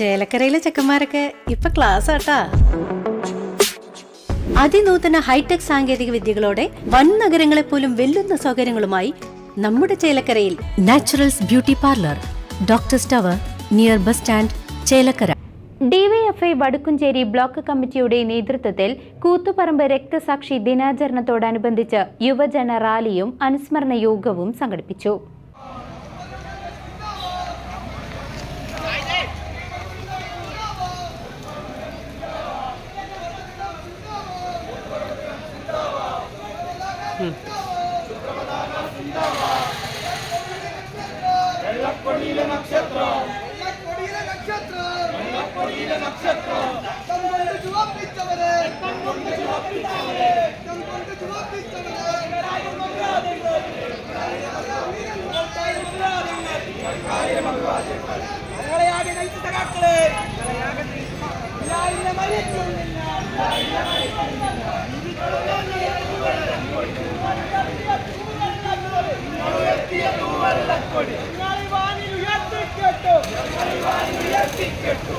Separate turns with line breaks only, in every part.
ചേലക്കരയിലെ ചെക്കന്മാരൊക്കെ ഇപ്പൊ ക്ലാസ് ആട്ടാ. അതിനൂതന ഹൈടെക് സാങ്കേതിക വിദ്യകളോടെ വൻ നഗരങ്ങളെ പോലും വെല്ലുന്ന സൗകര്യങ്ങളുമായി നമ്മുടെ ചേലക്കരയിൽ naturals beauty parlour doctor tower near bus stand Chelakkara.
DYFI Vadukkumcheri block കമ്മിറ്റിയുടെ നേതൃത്വത്തിൽ കൂത്തുപറമ്പ് രക്തസാക്ഷി ദിനാചരണത്തോടനുബന്ധിച്ച് യുവജന റാലിയും അനുസ്മരണ യോഗവും സംഘടിപ്പിച്ചു.
വെള്ളക്കൊടിയിലെ ಕೊಡಿ ದಿವಾಳಿ ವಾಣಿಲು ಎತ್ತಿಕ್ಕೆಟ್ಟು ದಿವಾಳಿ ವಾಣಿಲು ಎತ್ತಿಕ್ಕೆಟ್ಟು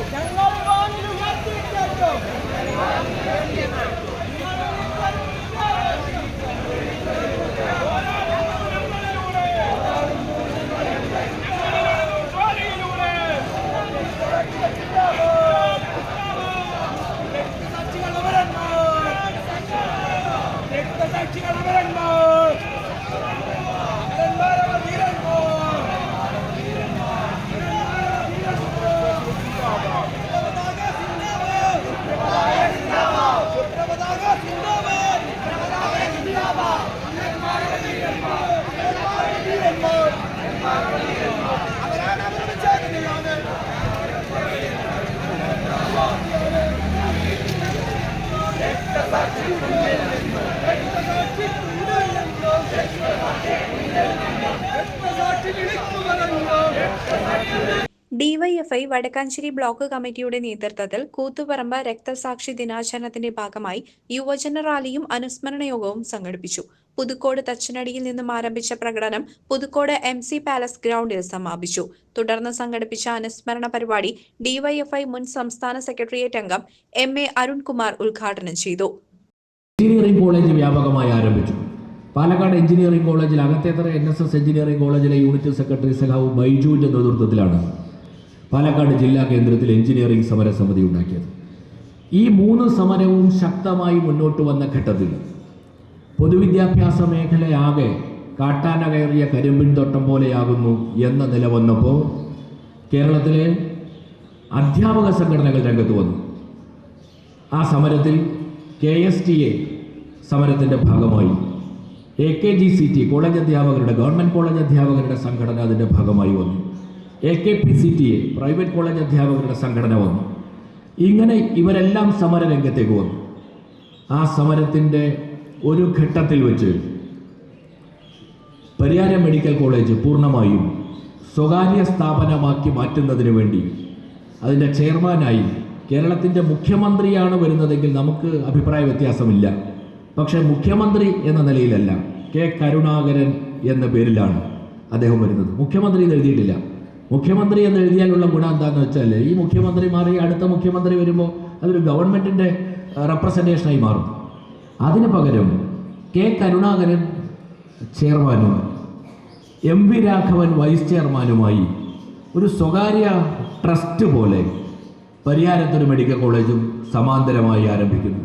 ഡിവൈഎഫ്ഐ വടക്കാഞ്ചേരി ബ്ലോക്ക് കമ്മിറ്റിയുടെ നേതൃത്വത്തിൽ കൂത്തുപറമ്പ് രക്തസാക്ഷി ദിനാചരണത്തിന്റെ ഭാഗമായി യുവജന റാലിയും അനുസ്മരണ യോഗവും സംഘടിപ്പിച്ചു. പുതുക്കോട് തച്ചനടിയിൽ നിന്നും ആരംഭിച്ച പ്രകടനം പുതുക്കോട് എം സി പാലസ് ഗ്രൗണ്ടിൽ സമാപിച്ചു. തുടർന്ന് സംഘടിപ്പിച്ച അനുസ്മരണ പരിപാടി ഡിവൈഎഫ്ഐ മുൻ സംസ്ഥാന സെക്രട്ടേറിയറ്റ് അംഗം എം എ അരുൺകുമാർ ഉദ്ഘാടനം ചെയ്തു.
എഞ്ചിനീയറിംഗ് കോളേജ് വ്യാപകമായി ആരംഭിച്ചു. പാലക്കാട് എഞ്ചിനീയറിംഗ് കോളേജിൽ Akathethara N S S engineering കോളേജിലെ യൂണിറ്റ് സെക്രട്ടറി സഖാവ് ബൈജുവിന്റെ നേതൃത്വത്തിലാണ് പാലക്കാട് ജില്ലാ കേന്ദ്രത്തിൽ എഞ്ചിനീയറിംഗ് സമരസമിതി ഉണ്ടാക്കിയത്. ഈ മൂന്ന് സമരവും ശക്തമായി മുന്നോട്ട് വന്ന ഘട്ടത്തിൽ പൊതുവിദ്യാഭ്യാസ മേഖലയാകെ കാട്ടാന കയറിയ കരിമ്പിൻ തോട്ടം പോലെയാകുന്നു എന്ന നില വന്നപ്പോൾ കേരളത്തിലെ അധ്യാപക സംഘടനകൾ രംഗത്ത് വന്നു. ആ സമരത്തിൽ കെ എസ് ടി എ സമരത്തിന്റെ ഭാഗമായി. A K G C T college അധ്യാപകരുടെ ഗവൺമെന്റ് കോളേജ് അധ്യാപകരുടെ സംഘടന അതിന്റെ ഭാഗമായി വന്നു. A K P C T A private college അധ്യാപകരുടെ സംഘടന വന്നു. ഇങ്ങനെ ഇവരെല്ലാം സമരരംഗത്തേക്ക് വന്നു. ആ സമരത്തിന്റെ ഒരു ഘട്ടത്തിൽ വെച്ച് പരിയാരം മെഡിക്കൽ കോളേജ് പൂർണമായും സ്വകാര്യ സ്ഥാപനമാക്കി മാറ്റുന്നതിന് വേണ്ടി അതിന്റെ ചെയർമാനായി കേരളത്തിന്റെ മുഖ്യമന്ത്രിയാണ് വരുന്നതെങ്കിൽ നമുക്ക് അഭിപ്രായ വ്യത്യാസമില്ല. പക്ഷേ മുഖ്യമന്ത്രി എന്ന നിലയിലല്ല. കെ കരുണാകരൻ എന്ന പേരിലാണ് അദ്ദേഹം വരുന്നത്. മുഖ്യമന്ത്രി എന്ന് എഴുതിയിട്ടില്ല. മുഖ്യമന്ത്രി എന്ന് എഴുതിയാലുള്ള ഗുണം എന്താണെന്ന് വെച്ചാൽ ഈ മുഖ്യമന്ത്രി മാറി അടുത്ത മുഖ്യമന്ത്രി വരുമ്പോൾ അതൊരു ഗവൺമെന്റിന്റെ റെപ്രസെന്റേഷനായി മാറും. അതിന് പകരം കെ കരുണാകരൻ ചെയർമാനും എം വി രാഘവൻ വൈസ് ചെയർമാനുമായി ഒരു സ്വകാര്യ ട്രസ്റ്റ് പോലെ പരിയാരത്തൊരു മെഡിക്കൽ കോളേജും സമാന്തരമായി ആരംഭിക്കുന്നു.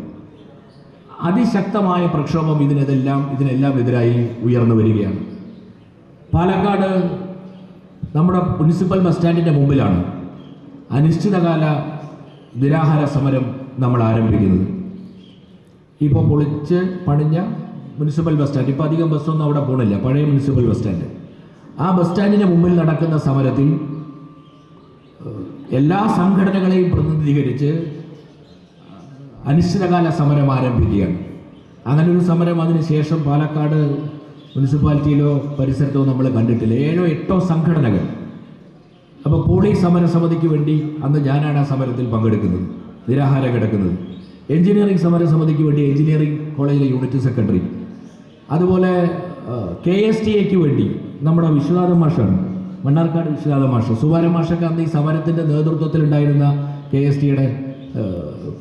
അതിശക്തമായ പ്രക്ഷോഭം ഇതിനെല്ലാം ഇതിനെല്ലാം എതിരായി ഉയർന്നു വരികയാണ്. പാലക്കാട് നമ്മുടെ മുനിസിപ്പൽ ബസ് സ്റ്റാൻഡിന്റെ മുമ്പിലാണ് അനിശ്ചിതകാല നിരാഹാര സമരം നമ്മൾ ആരംഭിക്കുന്നത്. ഇപ്പോൾ പൊളിച്ച് പണിഞ്ഞ മുനിസിപ്പൽ ബസ് സ്റ്റാൻഡ്. ഇപ്പോൾ അധികം ബസ്സൊന്നും അവിടെ പോകണില്ല പഴയ മുനിസിപ്പൽ ബസ് സ്റ്റാൻഡ്. ആ ബസ് സ്റ്റാൻഡിന്റെ മുമ്പിൽ നടക്കുന്ന സമരത്തിൽ എല്ലാ സംഘടനകളെയും പ്രതിനിധീകരിച്ച് അനിശ്ചിതകാല സമരം ആരംഭിക്കുകയാണ് അങ്ങനെ ഒരു സമരം അതിനുശേഷം പാലക്കാട് മുനിസിപ്പാലിറ്റിയിലോ പരിസരത്തോ നമ്മൾ കണ്ടിട്ടില്ല. ഏഴോ എട്ടോ സംഘടനകൾ. അപ്പോൾ പോളീസ് സമരസമിതിക്ക് വേണ്ടി അന്ന് ഞാനാണ് ആ സമരത്തിൽ പങ്കെടുക്കുന്നത്. നിരാഹാരം കിടക്കുന്നത്. എഞ്ചിനീയറിംഗ് സമരസമിതിക്ക് വേണ്ടി എഞ്ചിനീയറിംഗ് കോളേജിലെ യൂണിറ്റ് സെക്രട്ടറി. അതുപോലെ കെ എസ് ടി എക്ക് വേണ്ടി നമ്മുടെ വിശ്വനാഥ മാഷാണ്. മണ്ണാർക്കാട് വിശ്വനാഥ മാഷ്. സുവാര മാഷൊക്കെ അന്ന് ഈ സമരത്തിന്റെ നേതൃത്വത്തിലുണ്ടായിരുന്ന കെ എസ് ടിയുടെ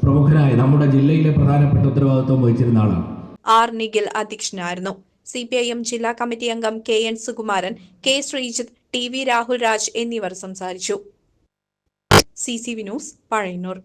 പ്രമുഖനായ നമ്മുടെ ജില്ലയിലെ പ്രധാനപ്പെട്ട ഉത്തരവാദിത്വം വഹിച്ചിരുന്ന ആളാണ്.
ആർ നിഖിൽ അധ്യക്ഷനായിരുന്നു. സി പി ഐ എം ജില്ലാ കമ്മിറ്റി അംഗം K N Sukumaran K Sreejith T V Rahul Raj എന്നിവർ സംസാരിച്ചു. C C V news Pazhayannur.